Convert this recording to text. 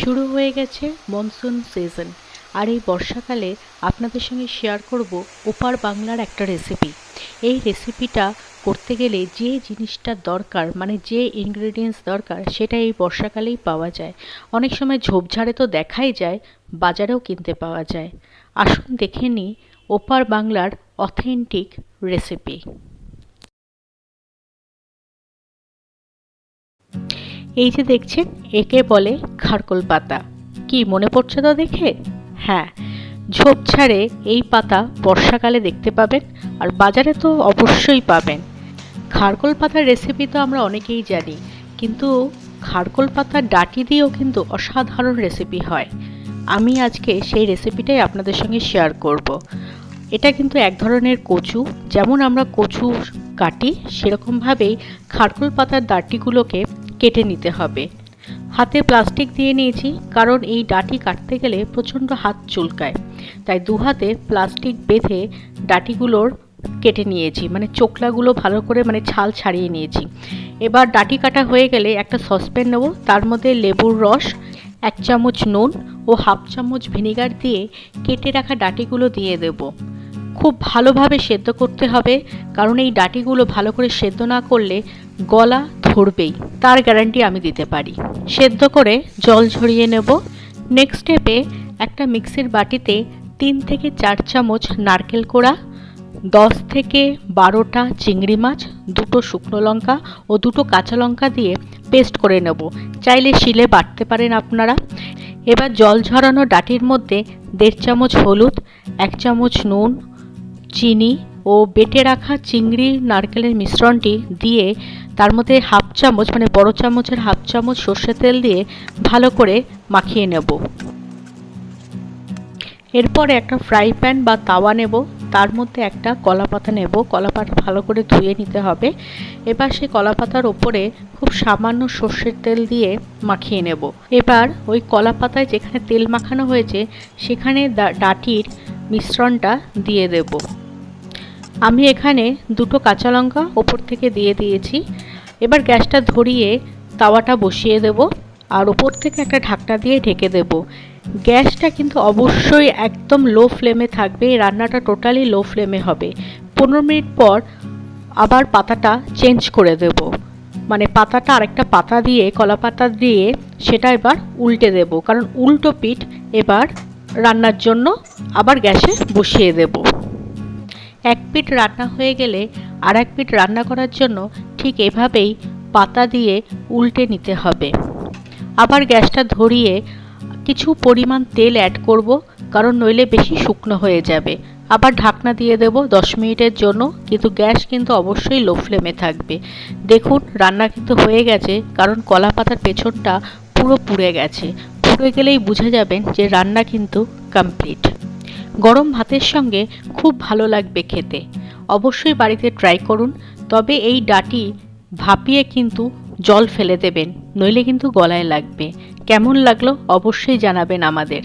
শুরু হয়ে গেছে মনসুন সিজন আর এই বর্ষাকালে আপনাদের সঙ্গে শেয়ার করব ওপার বাংলার একটা রেসিপি এই রেসিপিটা করতে গেলে যে জিনিসটা দরকার মানে যে ইনগ্রেডিয়েন্টস দরকার, সেটা এই বর্ষাকালেই পাওয়া যায়। অনেক সময় ঝোপঝাড়ে তো দেখাই যায়, বাজারেও কিনতে পাওয়া যায়। আসুন দেখে নিই ওপার বাংলার অথেন্টিক রেসিপি এই যে দেখছেন, একে বলে খারকোল পাতা। কি মনে পড়ছে তো দেখে? হ্যাঁ ঝোপঝাড়ে এই পাতা বর্ষাকালে দেখতে পাবেন আর বাজারে তো অবশ্যই পাবেন। খারকোল পাতার রেসিপি তো আমরা অনেকেই জানি, কিন্তু খারকোল পাতার ডাটি দিয়েও কিন্তু অসাধারণ রেসিপি হয়। আমি আজকে সেই রেসিপিটাই আপনাদের সঙ্গে শেয়ার করব। এটা কিন্তু এক ধরনের কচু, যেমন আমরা কচু কাটি, সেরকমভাবেই খারকোল পাতার ডাটিগুলোকে কেটে নিতে হবে। হাতে প্লাস্টিক দিয়ে নিয়েছি, কারণ এই ডাটি কাটতে গেলে প্রচণ্ড হাত চুলকায়। তাই দু হাতে প্লাস্টিক বেঁধে ডাটিগুলোর কেটে নিয়েছি মানে চোখলাগুলো ভালো করে মানে ছাল ছাড়িয়ে নিয়েছি। এবার ডাটি কাটা হয়ে গেলে একটা সসপ্যান নেব, তার মধ্যে লেবুর রস, এক চামচ নুন ও হাফ চামচ ভিনিগার দিয়ে কেটে রাখা ডাটিগুলো দিয়ে দেব। খুব ভালোভাবে সেদ্ধ করতে হবে, কারণ এই ডাটিগুলো ভালো করে সেদ্ধ না করলে গলা ধরবেই, তার গ্যারান্টি আমি দিতে পারি। সেদ্ধ করে জল ঝরিয়ে নেব। নেক্সট স্টেপে একটা মিক্সির বাটিতে তিন থেকে চার চামচ নারকেল কোড়া, দশ থেকে বারোটা চিংড়ি মাছ, দুটো শুকনো লঙ্কা ও দুটো কাঁচা লঙ্কা দিয়ে পেস্ট করে নেব। চাইলে শিলে বাটতে পারেন আপনারা। এবার জল ঝরানো ডাটির মধ্যে দেড় চামচ হলুদ, এক চামচ নুন, চিনি ও বেটে রাখা চিংড়ি, নারকেলের মিশ্রণটি দিয়ে তার মধ্যে হাফ চামচ মানে বড় চামচের হাফ চামচ সর্ষের তেল দিয়ে ভালো করে মাখিয়ে নেব। এরপরে একটা ফ্রাই প্যান বা তাওয়া নেব। তার মধ্যে একটা কলা পাতা নেব। কলা পাতা ভালো করে ধুয়ে নিতে হবে। এবার সেই কলা পাতার ওপরে খুব সামান্য সর্ষের তেল দিয়ে মাখিয়ে নেব। এবার ওই কলা পাতায় যেখানে তেল মাখানো হয়েছে, সেখানে ডাটির মিশ্রণটা দিয়ে দেব। আমি এখানে দুটো কাঁচা লঙ্কা ওপর থেকে দিয়ে দিয়েছি। এবার গ্যাসটা ধরিয়ে তাওয়াটা বসিয়ে দেব আর ওপর থেকে একটা ঢাকনা দিয়ে ঢেকে দেব। গ্যাসটা কিন্তু অবশ্যই একদম লো ফ্লেমে থাকবে রান্নাটা টোটালি লো ফ্লেমে হবে। পনেরো মিনিট পর আবার পাতাটা চেঞ্জ করে দেব। মানে পাতাটা আরেকটা পাতা দিয়ে, কলা পাতা দিয়ে সেটা এবার উল্টে দেব। কারণ উল্টো পিঠ এবার রান্নার জন্য আবার গ্যাসে বসিয়ে দেব। এক পিঠ রান্না হয়ে গেলে আর এক পিঠ রান্না করার জন্য ঠিক এভাবেই পাতা দিয়ে উল্টে নিতে হবে। আবার গ্যাসটা ধরিয়ে কিছু পরিমাণ তেল অ্যাড করব, কারণ নইলে বেশি শুকনো হয়ে যাবে। আবার ঢাকনা দিয়ে দেব দশ মিনিটের জন্য, কিন্তু গ্যাস কিন্তু অবশ্যই লো ফ্লেমে থাকবে। দেখুন, রান্না কিন্তু হয়ে গেছে, কারণ কলা পাতার পেছনটা পুরো পুড়ে গেছে। পুড়ে গেলেই বুঝে যাবেন যে রান্না কিন্তু কমপ্লিট গরম ভাতের সঙ্গে খুব ভালো লাগবে খেতে। অবশ্যই বাড়িতে ট্রাই করুন, তবে এই ডাটি ভাপিয়ে কিন্তু জল ফেলে দেবেন, নইলে কিন্তু গলায় লাগবে। কেমন লাগল অবশ্যই জানাবেন আমাদের।